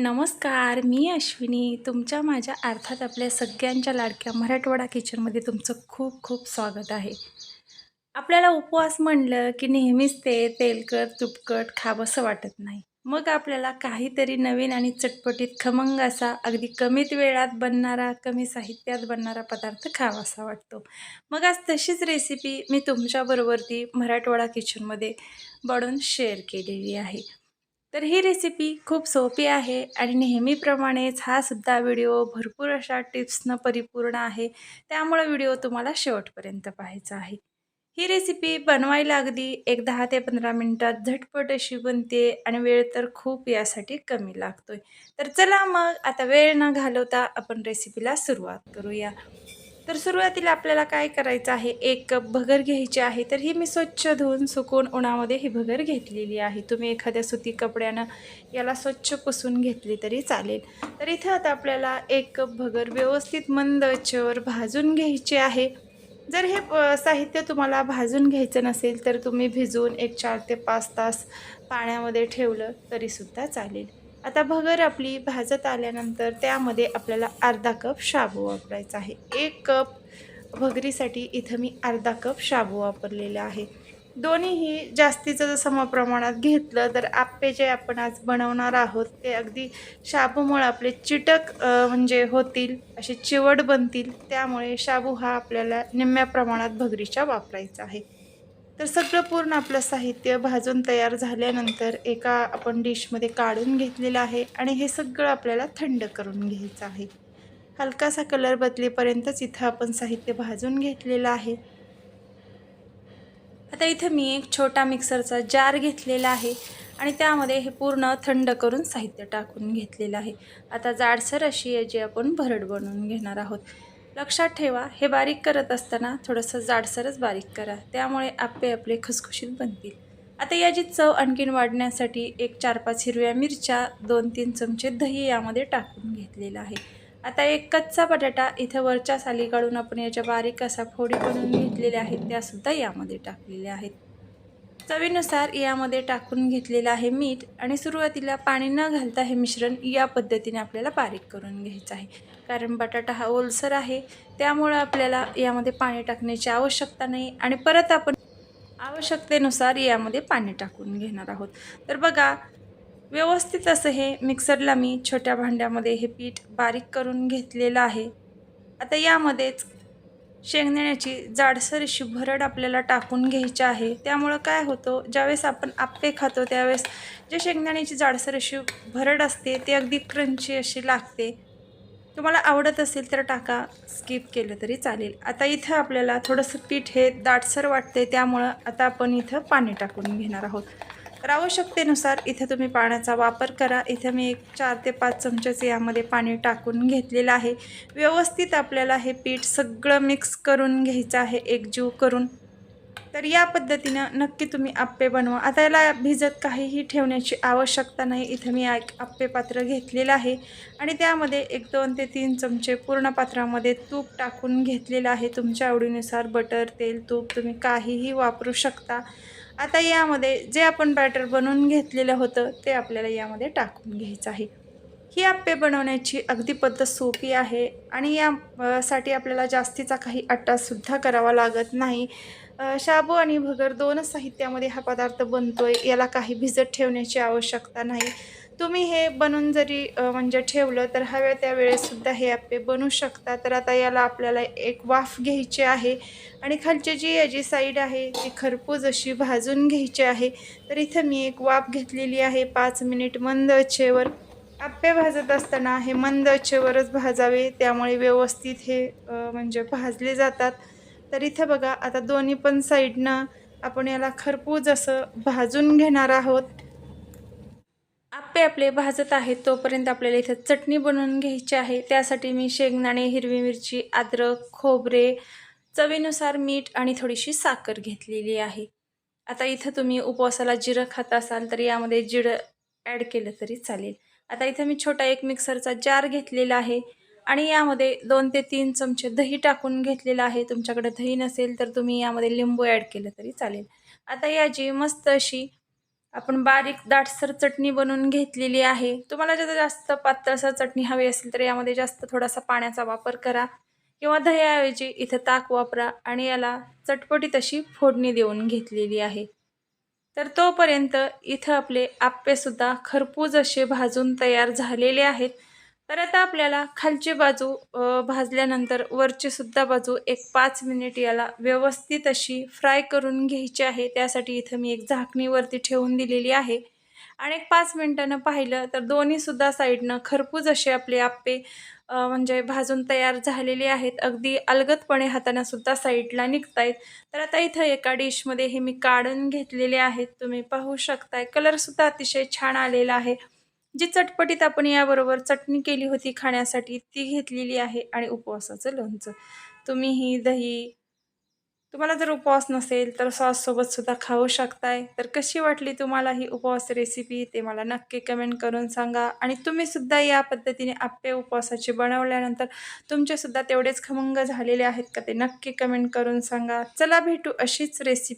नमस्कार मी अश्विनी. तुमच्या माझ्या अर्थात आपल्या सगळ्यांच्या लाडक्या मराठवाडा किचनमध्ये तुमचं खूप खूप स्वागत आहे. आपल्याला उपवास म्हणलं की नेहमीच ते तेलकट तुपकट खावंसं वाटत नाही. मग आपल्याला काहीतरी नवीन आणि चटपटीत खमंग असा अगदी कमीत वेळात बनणारा कमी साहित्यात बनणारा पदार्थ खावासा वाटतो. मग आज तशीच रेसिपी मी तुमच्याबरोबर ती मराठवाडा किचनमध्ये बनवून शेअर केलेली आहे. तर ही रेसिपी खूप सोपी आहे आणि नेहमीप्रमाणेच हा सुद्धा व्हिडिओ भरपूर अशा टिप्सनं परिपूर्ण आहे. त्यामुळं व्हिडिओ तुम्हाला शेवटपर्यंत पाहायचा आहे. ही रेसिपी बनवायला अगदी एक दहा ते पंधरा मिनटात झटपट अशी बनते आणि वेळ तर खूप यासाठी कमी लागतोय. तर चला मग आता वेळ न घालवता आपण रेसिपीला सुरुवात करूया. तर सुरुवातीला आपल्याला काय करायचं आहे? एक कप भगर घ्यायची आहे. तर ही मी स्वच्छ धुवून सुकून उन्हामध्ये ही भगर घेतलेली आहे. तुम्ही एखाद्या सुती कपड्यानं याला स्वच्छ पुसून घेतली तरी चालेल. तर इथं आता आपल्याला एक कप भगर व्यवस्थित मंद चवर भाजून घ्यायची आहे. जर हे साहित्य तुम्हाला भाजून घ्यायचं नसेल तर तुम्ही भिजवून एक चार ते पाच तास पाण्यामध्ये ठेवलं तरीसुद्धा चालेल. आता भगर आपली भाजत आल्यानंतर त्यामध्ये आपल्याला अर्धा कप शाबू वापरायचा आहे. एक कप भगरीसाठी इथं मी अर्धा कप शाबू वापरलेला आहे. दोन्हीही जास्तीचं जर समप्रमाणात घेतलं तर आप्पे जे आपण आज बनवणार आहोत ते अगदी शाबूमुळे आपले चिटक म्हणजे होतील असे चिवड बनतील त्यामुळे शाबू हा आपल्याला निम्म्या प्रमाणात भगरीच्या वापरायचा आहे. तर सगळं पूर्ण आपलं साहित्य भाजून तयार झाल्यानंतर एका आपण डिशमध्ये काढून घेतलेलं आहे आणि हे सगळं आपल्याला थंड करून घ्यायचं आहे. हलकासा कलर बदलेपर्यंतच इथं आपण साहित्य भाजून घेतलेलं आहे. आता इथं मी एक छोटा मिक्सरचा जार घेतलेला आहे आणि त्यामध्ये हे पूर्ण थंड करून साहित्य टाकून घेतलेलं आहे. आता जाडसर अशी याची आपण भरड बनवून घेणार आहोत. लक्षात ठेवा हे बारीक करत असताना थोडंसं जाडसरच बारीक करा. त्यामुळे आपे आपले खुसखुशीत बनतील. आता याची चव आणखीन वाढण्यासाठी एक चार पाच हिरव्या मिरच्या दोन तीन चमचे दही यामध्ये टाकून घेतलेलं आहे. आता एक कच्चा बटाटा इथं वरच्या साली काढून आपण याच्या बारीक असा फोडी बनवून घेतलेल्या आहेत त्यासुद्धा यामध्ये टाकलेल्या आहेत. चवीनुसार यामध्ये टाकून घेतलेलं आहे मीठ आणि सुरुवातीला पाणी न घालता हे मिश्रण या पद्धतीने आपल्याला बारीक करून घ्यायचं आहे. कारण बटाटा हा ओलसर आहे त्यामुळं आपल्याला यामध्ये पाणी टाकण्याची आवश्यकता नाही आणि परत आपण आवश्यकतेनुसार यामध्ये पाणी टाकून घेणार आहोत. तर बघा व्यवस्थित असं हे मिक्सरला मी छोट्या भांड्यामध्ये हे पीठ बारीक करून घेतलेलं आहे. आता यामध्येच शेंगदाण्याची जाडसर अशी भरड आपल्याला टाकून घ्यायची आहे. त्यामुळं काय होतं ज्यावेळेस आपण आप्पे खातो त्यावेळेस जे शेंगदाण्याची जाडसर अशी भरड असते ती अगदी क्रंची अशी लागते. तुम्हाला आवडत असेल तर टाका स्किप केलं तरी चालेल. आता इथं आपल्याला थोडंसं पीठ हे दाटसर वाटते त्यामुळं आता आपण इथं पाणी टाकून घेणार आहोत. तर आवश्यकतेनुसार इथे तुम्ही पाण्याचा वापर करा. इथे मी एक चार ते पाच चमचेच यामध्ये पाणी टाकून घेतलेलं आहे. व्यवस्थित आपल्याला हे पीठ सगळं मिक्स करून घ्यायचं आहे. एकजीव करून. तर या पद्धतीनं नक्की तुम्ही आप्पे बनवा. आता याला भिजत काहीही ठेवण्याची आवश्यकता नाही. इथं मी एक आप्पे पात्र घेतलेलं आहे. आणि त्यामध्ये एक दोन ते तीन चमचे पूर्ण पात्रामध्ये तूप टाकून घेतलेलं आहे. तुमच्या आवडीनुसार बटर तेल तूप तुम्ही काहीही वापरू शकता. आता यामध्ये जे आपण बॅटर बनवून घेतलेलं होतं ते आपल्याला यामध्ये टाकून घ्यायचं आहे. ही आप्पे बनवण्याची अगदी पद्धत सोपी आहे आणि या साठी आपल्याला जास्तीचा काही अट्टासुद्धा करावा लागत नाही. शाबू आणि भगर दोनच साहित्यामध्ये हा पदार्थ बनतो आहे याला काही भिजत ठेवण्याची आवश्यकता नाही. तुम्ही हे बनवून जरी म्हणजे ठेवलं तर हव्या त्यावेळेससुद्धा हे आप्पे बनवू शकता. तर आता याला आपल्याला एक वाफ घ्यायची आहे आणि खालची जी याची साईड आहे ती खरपूज अशी भाजून घ्यायची आहे. तर इथं मी एक वाफ घेतलेली आहे पाच मिनिट मंद अच्छेवर आप्पे भाजत असताना हे मंद अच्छेवरच भाजावे त्यामुळे व्यवस्थित हे म्हणजे भाजले जातात. तर इथं बघा आता दोन्ही पण साईडनं आपण याला खरपूज असं भाजून घेणार आहोत. आप्पे आपले भाजत आहेत तोपर्यंत आपल्याला इथं चटणी बनवून घ्यायची आहे. त्यासाठी मी शेंगदाणे हिरवी मिरची अद्रक खोबरे चवीनुसार मीठ आणि थोडीशी साखर घेतलेली आहे. आता इथं तुम्ही उपवासाला जिरं खात असाल तर यामध्ये जिरं ॲड केलं तरी चालेल. आता इथं मी छोटा एक मिक्सरचा जार घेतलेला आहे आणि यामध्ये दोन ते तीन चमचे दही टाकून घेतलेलं आहे. तुमच्याकडे दही नसेल तर तुम्ही यामध्ये लिंबू ॲड केलं तरी चालेल. आता याची मस्त अशी आपण बारीक दाटसर चटणी बनवून घेतलेली आहे. तुम्हाला जर जास्त पातळसर चटणी हवी असेल तर यामध्ये जास्त थोडासा पाण्याचा वापर करा किंवा दह्याऐवजी इथं ताक वापरा आणि याला चटपटीत अशी फोडणी देऊन घेतलेली आहे. तर तोपर्यंत इथं आपले आप्पेसुद्धा खरपूज असे भाजून तयार झालेले आहेत. तर आता आपल्याला खालची बाजू भाजल्यानंतर वरची सुद्धा बाजू एक पाच मिनिट याला व्यवस्थित अशी फ्राय करून घ्यायची आहे. त्यासाठी इथं मी एक झाकणीवरती ठेवून दिलेली आहे. आणि एक पाच मिनटानं पाहिलं तर दोन्हीसुद्धा साईडनं खरपूज असे आपले आप्पे म्हणजे भाजून तयार झालेले आहेत. अगदी अलगदपणे हातानं सुद्धा साईडला निघतायत. तर आता इथं एका डिशमध्ये हे मी काढून घेतलेले आहेत. तुम्ही पाहू शकताय. कलरसुद्धा अतिशय छान आलेला आहे. जी चटपटीत आपण याबरोबर चटणी केली होती खाण्यासाठी ती घेतलेली आहे आणि उपवासाचं लोणचं. तुम्ही ही दही तुम्हाला जर उपवास नसेल तर सॉससोबत सुद्धा खाऊ शकताय. तर कशी वाटली तुम्हाला ही उपवास रेसिपी? ते मला नक्की कमेंट करून सांगा. आणि तुम्ही सुद्धा या पद्धतीने आप्पे उपवासाचे बनवल्यानंतर तुमचेसुद्धा तेवढेच खमंग झालेले आहेत का ते नक्की कमेंट करून सांगा. चला भेटू अशीच रेसिपी.